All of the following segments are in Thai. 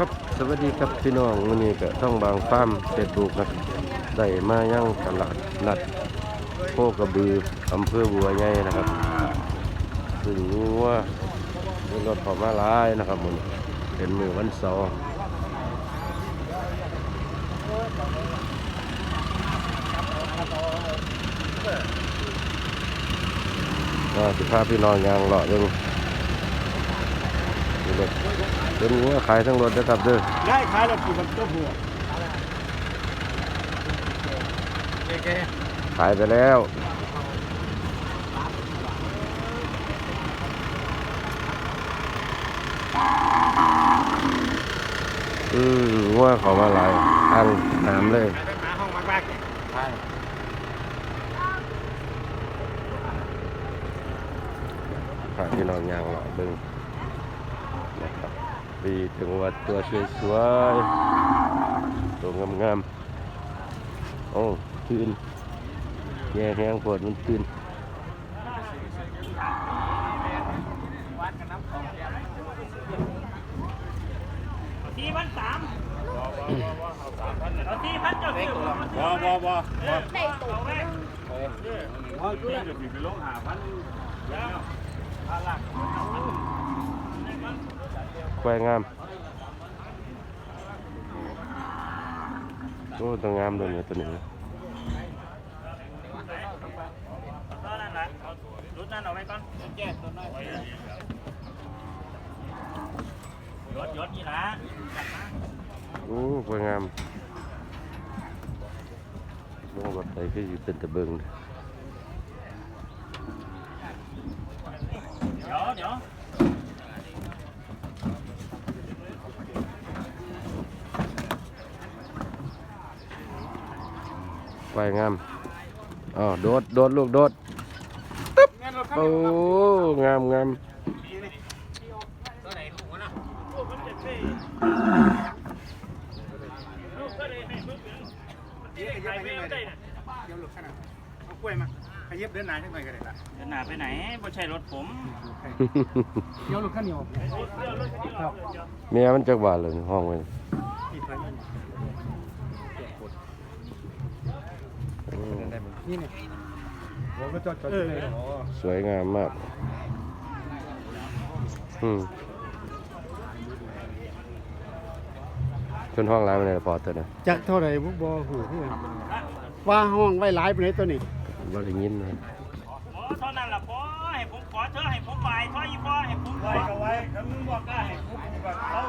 ครับสวัสดีครับพี่น้องวันนี้ก็ต้องบางฟาร์มเฟซบุ๊กนะได้มายังตลาดนัดโคกระบืออำเภอบัวใหญ่นะครับซึ่งรู้ว่ามีรถขอมาลายนะครับมันเป็นมือวันเสาร์ก็สิพาพี่น้องยางเลาะยัง รถเป็นงัวขายทั้งรถนะครับเด้อได้ขายแล้วกี่วันก็หัวขายไปแล้วอืมว่าเขามาหลายอันน้ำเลยไปหาห้องมากๆใช่พาพี่น้องยางหล่อเบึง นะครับดีถึงว่าตัวสวยๆตัวงามๆโอ้ตื่นแย่แห้งปวดมันตื่นสี่พันสามเอาสี่พันเจ้าสิบ่บ่บ่ได้ตัวแม่บ่ช่วยเดี๋ยวพี่ไปลงหาพันแล้ว ควายงามโอ้ตัวงามเลยเนี่ยตัวนี้ตอนนั้นนะรุดนั่นเอาไว้ก่อนแยกตัวน้อยยศยศนี่ละโอ้ควายงามมองรถไปคืออยู่เป็นตะเบิงเดี๋ยวเดี๋ยว ควายงามอ๋อโดดโดดลูกโดดงั้นเราโอ้งามงามตัวไหนลูกวะนะลูกมันจะสิลูกก็เลยให้ลูกมันที่ขายไม่ได้น่ะเดี๋ยวหลุดขนาดเอากล้วยมาขยับเดินหน้าจังหน่อยก็ได้ละเดินหน้าไปไหนบ่ใช่รถผมเดี๋ยวหลุดข้าวเหนียวครับเมียมันจักบาทเลยห้องไว้ ที่พัน อื มนี่นี่ผมก็จอดจอดเลยอ๋อสวยงามมาก อืมขึ้นห้องร้านมาเลยพอตัวนะจักเท่าไหร่บ่บ่หูเพื่อนว่าห้องไว้หลายไปไหนตัวนี้บ่ได้ยินนะอ๋อเท่านั้นล่ะพ่อให้ผมขอเธอให้ผมไหวเท่าอีพ่อให้ผมไหวก็ไหวถ้ามึงบอกได้ให้ผมแบบเขา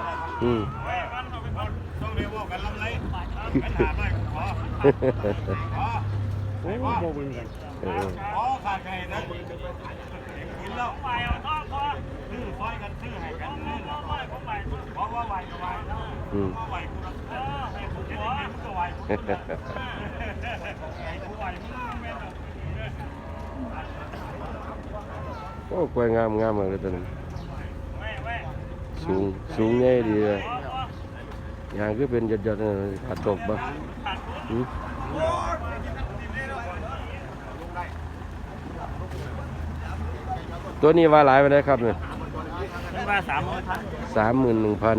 อืมไว้กันเอาไปก่อนต้องเรียกว่ากันลำไรกันหาหน่อยขอ โอ้บ่เบิ่งกันเออขอขาดใครนะกินแล้วไหวเอาท่อพ่อซื้อซอยกันซื้อให้กันพ่อพ่อไหวผมไหวพ่อเพราะว่าไหวก็ไหวอืมไหวกูนะเออให้ผมขอมันก็ไหวกูไหวมึงแม่นโอ้กล้วยงามงามเลยตัวนี้แม่สูงสูงใหญ่ดีเลยยางคือเป็นหยดๆขาดตกบ่ขาดทุนอืม ตัวนี้ว่าหลายไปได้ครับเนี่ยเป็นว่าสามหมื่นพัน